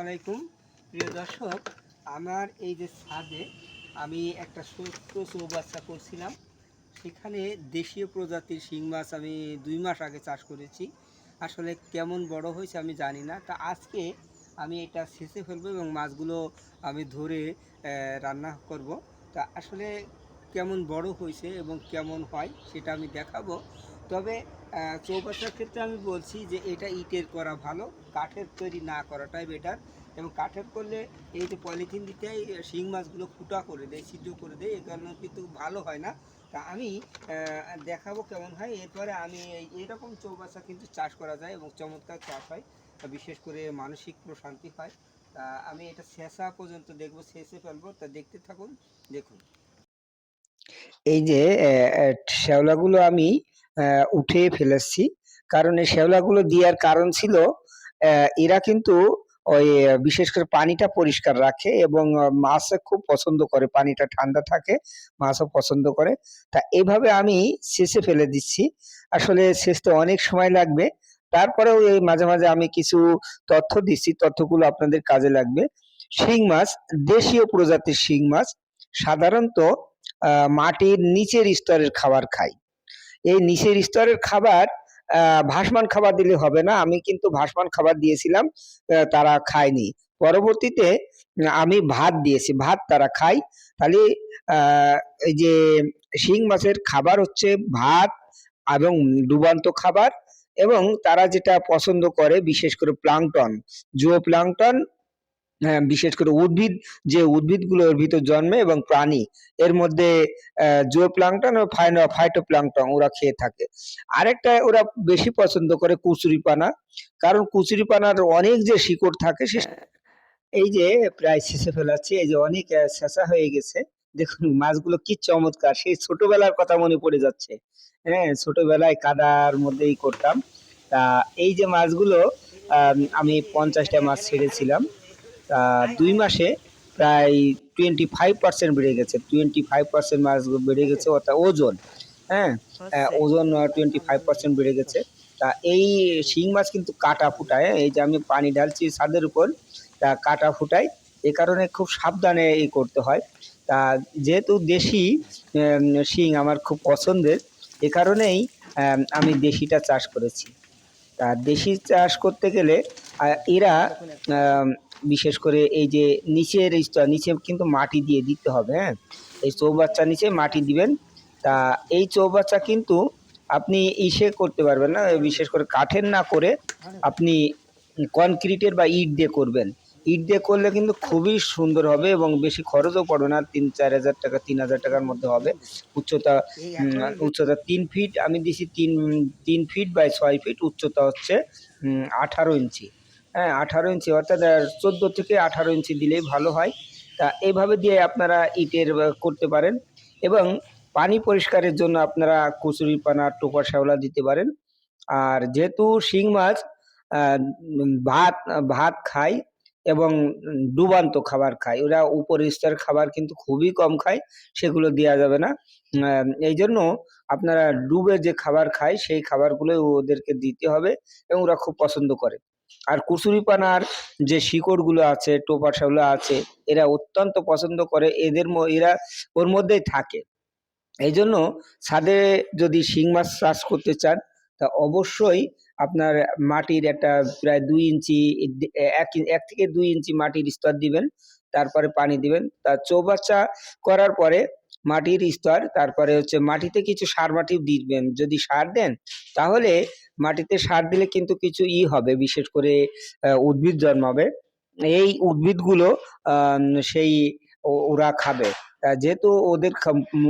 আলাইকুম। প্রিয় দর্শক, আমার এই যে ছাদে আমি একটা ছোট্ট চৌবাচ্চা করছিলাম। সেখানে দেশীয় প্রজাতির শিং মাছ আমি দুই মাস আগে চাষ করেছি। আসলে কেমন বড় হয়েছে আমি জানি না। তা আজকে আমি এটা ছেঁচে ফেলব এবং মাছগুলো আমি ধরে রান্না করব। তা আসলে কেমন বড় হয়েছে এবং কেমন হয় সেটা আমি দেখাবো। তবে আহ, চৌবাচ্চার ক্ষেত্রে আমি বলছি যে এটা ইটের করা ভালো কাঠের তৈরি না করাটাই বেটার এবং কাঠের করলে এই যে পলিথিন দিতে শিং মাছগুলো ফুটা করে দেয় ছিদ্র করে দেয় এই কারণে কিন্তু ভালো হয় না। তা আমি দেখাবো কেমন হয় এরপরে আমি এরকম চৌবাচ্চা কিন্তু চাষ করা যায় এবং চমৎকার চাষ হয় বিশেষ করে মানসিক প্রশান্তি হয়। তা আমি এটা শেষা পর্যন্ত দেখব শেষে ফেলব তা দেখতে থাকুন দেখুন। এই যে শ্যাওলাগুলো আমি উঠে ফেলেছি। কারণ এই শ্যাওলাগুলো দেওয়ার কারণ ছিল এরা কিন্তু ওই বিশেষ করে পানিটা পরিষ্কার রাখে এবং মাছে খুব পছন্দ করে। পানিটা ঠান্ডা থাকে, মাছও পছন্দ করে। তা এভাবে আমি শেষে ফেলে দিচ্ছি। আসলে শেষতে অনেক সময় লাগবে। তারপরেও এই মাঝে মাঝে আমি কিছু তথ্য দিচ্ছি। তথ্যগুলো আপনাদের কাজে লাগবে। শিং মাছ, দেশীয় প্রজাতির শিং মাছ, সাধারণত মাটির নিচের স্তরের খাবার খায় এই নিচের স্তরের খাবার ভাসমান খাবার দিলে হবে না। আমি কিন্তু ভাসমান খাবার দিয়েছিলাম তারা খায়নি। পরবর্তীতে আমি ভাত দিয়েছি, ভাত তারা খায়। তাহলে এই যে শিং মাছের খাবার হচ্ছে ভাত এবং ডুবান্ত খাবার এবং তারা যেটা পছন্দ করে, বিশেষ করে প্লাংটন জুও প্লাংটন বিশেষ করে উদ্ভিদ যে উদ্ভিদগুলো এর ভিতর জন্মে এবং প্রাণী এর মধ্যে জুও প্লাংটন ও ফাইটো প্লাংটন ওরা খেয়ে থাকে। আরেকটা ওরা বেশি পছন্দ করে কুচুরিপানা কারণ কুচুরিপানার অনেক যে শিকড় থাকে সে এই যে প্রায় শেষে ফেলাচ্ছি এই যে অনেক শেষা হয়ে গেছে। দেখুন মাছগুলো কি চমৎকার সেই ছোটবেলার কথা মনে পড়ে যাচ্ছে। হ্যাঁ ছোটবেলায় কাদার মধ্যেই করতাম। তা এই যে মাছগুলো আমি পঞ্চাশটা মাছ ছেড়েছিলাম। দুই মাসে প্রায় টোয়েন্টি ফাইভ পার্সেন্ট বেড়ে গেছে। টোয়েন্টি ফাইভ পার্সেন্ট মাছ বেড়ে গেছে অর্থাৎ ওজন। হ্যাঁ? ওজন টোয়েন্টি ফাইভ পার্সেন্ট বেড়ে গেছে। তা এই শিং মাছ কিন্তু কাটা ফুটায় হ্যাঁ? এই যে আমি পানি ঢালছি ছাদের উপর তা কাটা ফুটায়। এ কারণে খুব সাবধানে এই করতে হয়। তা যেহেতু দেশি শিং আমার খুব পছন্দের এ কারণেই আমি দেশিটা চাষ করেছি। তা দেশি চাষ করতে গেলে এরা বিশেষ করে এই যে নিচের স্তর নিচে কিন্তু মাটি দিয়ে দিতে হবে হ্যাঁ? এই চৌবাচ্চা নিচে মাটি দিবেন। তা এই চৌবাচ্চা কিন্তু আপনি ইসে করতে পারবেন না বিশেষ করে কাঠের না করে আপনি কনক্রিটের বা ইট দিয়ে করবেন। ইট দিয়ে করলে কিন্তু খুবই সুন্দর হবে এবং বেশি খরচও পড়বে না তিন চার হাজার টাকা তিন হাজার টাকার মধ্যে হবে। উচ্চতা উচ্চতা তিন ফিট আমি দিছি তিন তিন ফিট বাই ছয় ফিট উচ্চতা হচ্ছে আঠারো ইঞ্চি। হ্যাঁ আঠারো ইঞ্চি, অর্থাৎ চোদ্দ থেকে আঠারো ইঞ্চি দিলেই ভালো হয়। তা এইভাবে দিয়ে আপনারা ইটের করতে পারেন এবং পানি পরিষ্কারের জন্য আপনারা কচুরি পানা, টোপা শ্যাওলা দিতে পারেন। আর যেহেতু শিং মাছ ভাত ভাত খায় এবং ডুবান্ত খাবার খায় ওরা উপরের স্তরের খাবার কিন্তু খুবই কম খায়, সেগুলো দেওয়া যাবে না। এই জন্য আপনারা ডুবে যে খাবার খায়, সেই খাবারগুলো ওদেরকে দিতে হবে এবং ওরা খুব পছন্দ করে। আর কুচুরিপানার যে শিকড়গুলো আছে টোপা শ্যাওলা আছে, এরা অত্যন্ত পছন্দ করে। এদের এরা ওর মধ্যেই থাকে। এই জন্য ছাদে যদি শিং মাছ চাষ করতে চান, তা অবশ্যই আপনার মাটির একটা প্রায় দুই ইঞ্চি, এক এক থেকে দুই ইঞ্চি মাটির স্তর দিবেন, তারপরে পানি দিবেন। তা চৌবাচ্চা করার পরে মাটির স্তর, তারপরে হচ্ছে মাটিতে কিছু সার মাটি দিবেন, যদি সার দেন, তাহলে মাটিতে সার দিলে কিন্তু কিছু ই হবে, বিশেষ করে উদ্ভিদ জন্মাবে। এই উদ্ভিদগুলো সেই ওরা খাবে। যেহেতু ওদের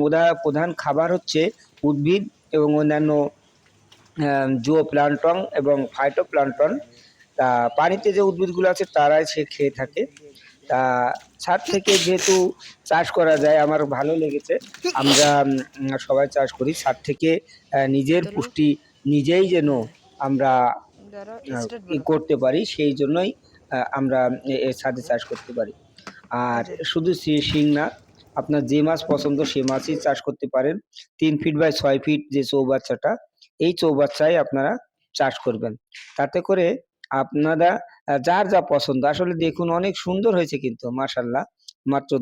ওরা প্রধান খাবার হচ্ছে উদ্ভিদ এবং অন্যান্য জুও প্লান্টন এবং ফাইটো প্লান্টন তা, পানিতে যে উদ্ভিদগুলো আছে, তারাই সে খেয়ে থাকে। তা ছাদ থেকে যেহেতু চাষ করা যায় আমার ভালো লেগেছে। আমরা সবাই চাষ করি। ছাদ থেকে নিজের পুষ্টি নিজেই যেন আমরা করতে পারি সেই জন্যই আমরা ছাদে চাষ করতে পারি। আর শুধু শিং না আপনার যে মাছ পছন্দ সে মাছই চাষ করতে পারেন। তিন ফিট বাই ছয় ফিট যে চৌবাচ্চাটা এই চৌবাচ্চায় আপনারা চাষ করবেন। তাতে করে আপনারা যার যা পছন্দ। আসলে দেখুন অনেক সুন্দর হয়েছে কিন্তু মাসাল্লাহ মাত্র